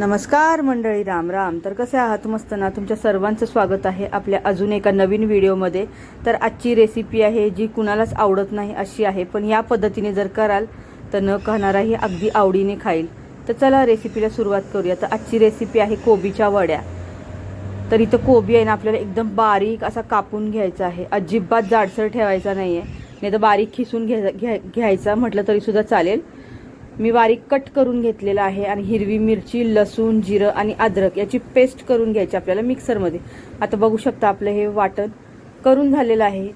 नमस्कार मंडळी राम राम. तर कसे आहात? मस्त ना? तुमच्या सर्वांचं स्वागत आहे आपल्या अजून एका नवीन व्हिडिओमध्ये. तर आजची रेसिपी आहे जी कुणालाच आवडत नाही अशी आहे पण या पद्धतीने जर कराल तर न खाणाराही अगदी आवडीने खाईल. तर चला रेसिपीला सुरुवात करूया. तर आजची रेसिपी आहे कोबीच्या वड्या. तर इथं कोबी आहे ना आपल्याला एकदम बारीक असा कापून घ्यायचा आहे. अजिबात जाडसर ठेवायचा नाही आहे नाही तर बारीक खिसून घ्या घ्या घ्यायचा म्हटलं तरीसुद्धा चालेल. मी बारीक कट करून घेतलेला आहे आणि हिरवी मिरची लसूण जिरं आणि अद्रक याची पेस्ट करून घ्यायची आपल्याला मिक्सरमध्ये. आता बघू शकता आपलं हे वाटण करून झालेलं आहे.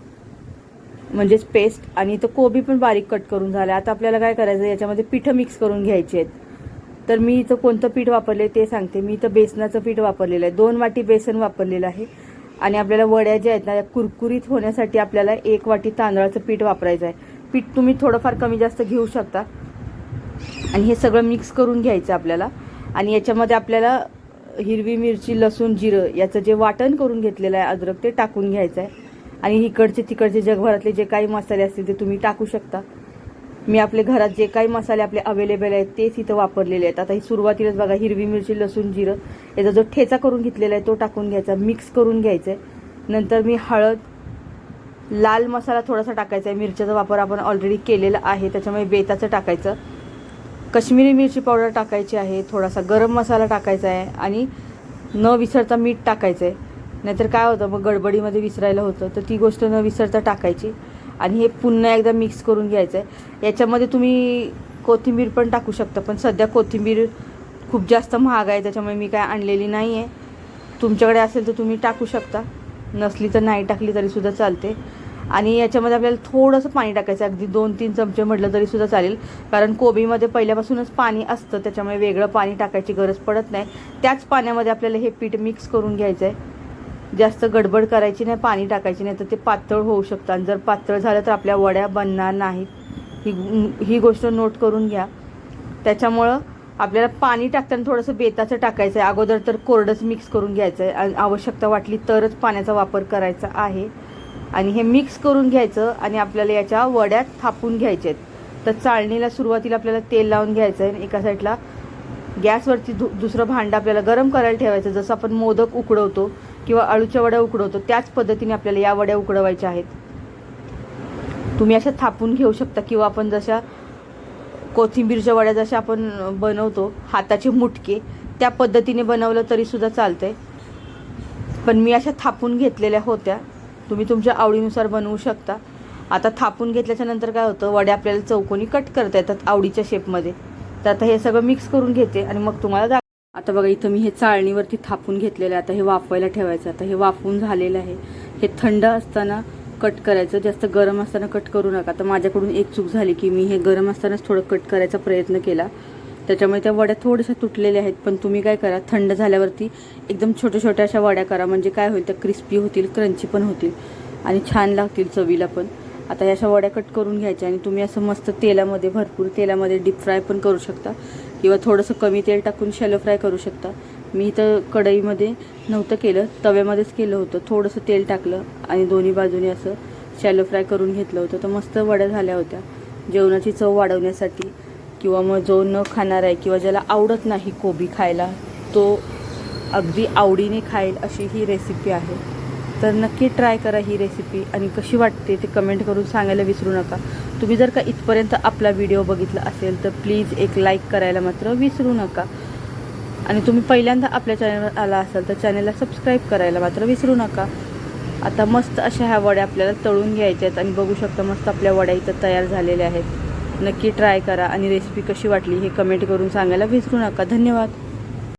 म्हणजेच पेस्ट आणि इथं कोबी पण बारीक कट करून झालं. आता आपल्याला काय करायचं याच्यामध्ये पिठं मिक्स करून घ्यायची आहेत. तर मी इथं कोणतं पीठ वापरले ते सांगते. मी इथं बेसनाचं पीठ वापरलेलं आहे. दोन वाटी बेसन वापरलेलं आहे. आणि आपल्याला वड्या ज्या आहेत ना या कुरकुरीत होण्यासाठी आपल्याला एक वाटी तांदळाचं पीठ वापरायचं आहे. पीठ तुम्ही थोडंफार कमी जास्त घेऊ शकता. आणि हे सगळं मिक्स करून घ्यायचं आपल्याला. आणि याच्यामध्ये आपल्याला हिरवी मिरची लसूण जिरं याचं जे वाटण करून घेतलेलं आहे अद्रक ते टाकून घ्यायचं आहे. आणि इकडचे तिकडचे जगभरातले जे काही मसाले असतील ते तुम्ही टाकू शकता. मी आपले घरात जे काही मसाले आपले अवेलेबल आहेत तेच इथं वापरलेले आहेत. आता ही सुरुवातीलाच बघा हिरवी मिरची लसूण जिरं याचा जो ठेचा करून घेतलेला आहे तो टाकून घ्यायचा मिक्स करून घ्यायचा आहे. नंतर मी हळद लाल मसाला थोडासा टाकायचा आहे. मिरच्याचा वापर आपण ऑलरेडी केलेला आहे त्याच्यामुळे बेताचं टाकायचं. कश्मीरी मिरची पावडर टाकायची आहे थोडासा गरम मसाला टाकायचा आहे आणि न विसरता मीठ टाकायचं आहे नाहीतर काय होतं मग गडबडीमध्ये विसरायला होतं तर ती गोष्ट न विसरता टाकायची आणि हे पुन्हा एकदा मिक्स करून घ्यायचं आहे याच्यामध्ये तुम्ही कोथिंबीर पण टाकू शकता पण सध्या कोथिंबीर खूप जास्त महाग आहे त्याच्यामुळे मी काय आणलेली नाही आहे तुमच्याकडे असेल तर तुम्ही टाकू शकता. नसली तर नाही टाकली तरीसुद्धा चालते. आणि याच्यामध्ये आपल्याला थोडंसं पाणी टाकायचं अगदी दोन तीन चमचे म्हटलं तरीसुद्धा चालेल. कारण कोबीमध्ये पहिल्यापासूनच पाणी असतं त्याच्यामुळे वेगळं पाणी टाकायची गरज पडत नाही. त्याच पाण्यामध्ये आपल्याला हे पीठ मिक्स करून घ्यायचं आहे जास्त गडबड करायची नाही पाणी टाकायची नाही तर ते पातळ होऊ शकतं. आणि जर पातळ झालं तर आपल्या वड्या बनणार नाहीत. ही ही गोष्ट नोट करून घ्या. त्याच्यामुळं आपल्याला पाणी टाकताना थोडंसं बेताचं टाकायचं आहे अगोदर तर कोरडंच मिक्स करून घ्यायचं आहे आणि आवश्यकता वाटली तरच पाण्याचा वापर करायचा आहे. आणि हे मिक्स करून घ्यायचं आणि आपल्याला याच्या वड्यात थापून घ्यायचे आहेत. तर चाळणीला सुरुवातीला आपल्याला तेल लावून घ्यायचं आहे आणि एका साईडला गॅसवरती दु दुसरं भांडं आपल्याला गरम करायला ठेवायचं. जसं आपण मोदक उकडवतो किंवा अळूच्या वड्या उकडवतो त्याच पद्धतीने आपल्याला या वड्या उकडवायच्या आहेत. तुम्ही अशा थापून घेऊ शकता किंवा आपण जशा कोथिंबीरच्या वड्या जशा आपण बनवतो हाताचे मुटके त्या पद्धतीने बनवलं तरीसुद्धा चालतंय. पण मी अशा थापून घेतलेल्या होत्या. तुम्ही तुमच्या आवडीनुसार बनवू शकता. आता थापून घेतल्याच्या नंतर काय होतं वड्या आपल्याला चौकोनी कट करता येतात आवडीच्या शेपमध्ये तर आता हे सगळं मिक्स करून घेते आणि मग तुम्हाला दाख आता बघा इथं मी हे चाळणीवरती थापून घेतलेलं आहे. आता हे वाफवायला ठेवायचं. आता हे वाफवून झालेलं आहे. हे थंड असताना कट करायचं. जास्त गरम असताना कट करू नका. तर माझ्याकडून एक चूक झाली की मी हे गरम असतानाच थोडं कट करायचा प्रयत्न केला. त्याच्यामुळे त्या वड्या थोड्याशा तुटलेल्या आहेत पण तुम्ही काय करा थंड झाल्यावरती एकदम छोट्या छोट्या अशा वड्या करा. म्हणजे काय होईल त्या क्रिस्पी होतील क्रंची पण होतील आणि छान लागतील चवीला पण. आता अशा वड्या कट करून घ्यायच्या आणि तुम्ही असं मस्त तेलामध्ये भरपूर तेलामध्ये डीप फ्राय पण करू शकता. किंवा थोडंसं कमी तेल टाकून शॅलो फ्राय करू शकता. मी इथं कढईमध्ये नव्हतं केलं तव्यामध्येच केलं होतं. थोडंसं तेल टाकलं आणि दोन्ही बाजूने असं शॅलो फ्राय करून घेतलं होतं. तर मस्त वड्या झाल्या होत्या. जेवणाची चव वाढवण्यासाठी. किंवा मग जो न खाणार आहे किंवा ज्याला आवडत नाही कोबी खायला तो अगदी आवडीने खाईल अशी ही रेसिपी आहे. तर नक्की ट्राय करा ही रेसिपी आणि कशी वाटते ते कमेंट करून सांगायला विसरू नका. तुम्ही जर का इथपर्यंत आपला व्हिडिओ बघितला असेल तर प्लीज एक लाईक करायला मात्र विसरू नका. आणि तुम्ही पहिल्यांदा आपल्या चॅनलवर आला असाल तर चॅनलला सबस्क्राईब करायला मात्र विसरू नका. आता मस्त अशा ह्या वड्या आपल्याला तळून घ्यायच्या आहेत आणि बघू शकता मस्त आपल्या वड्या इथं तयार झालेल्या आहेत. नक्की ट्राय करा आणि रेसिपी कशी वाटली हे कमेंट करून सांगायला विसरू नका. धन्यवाद.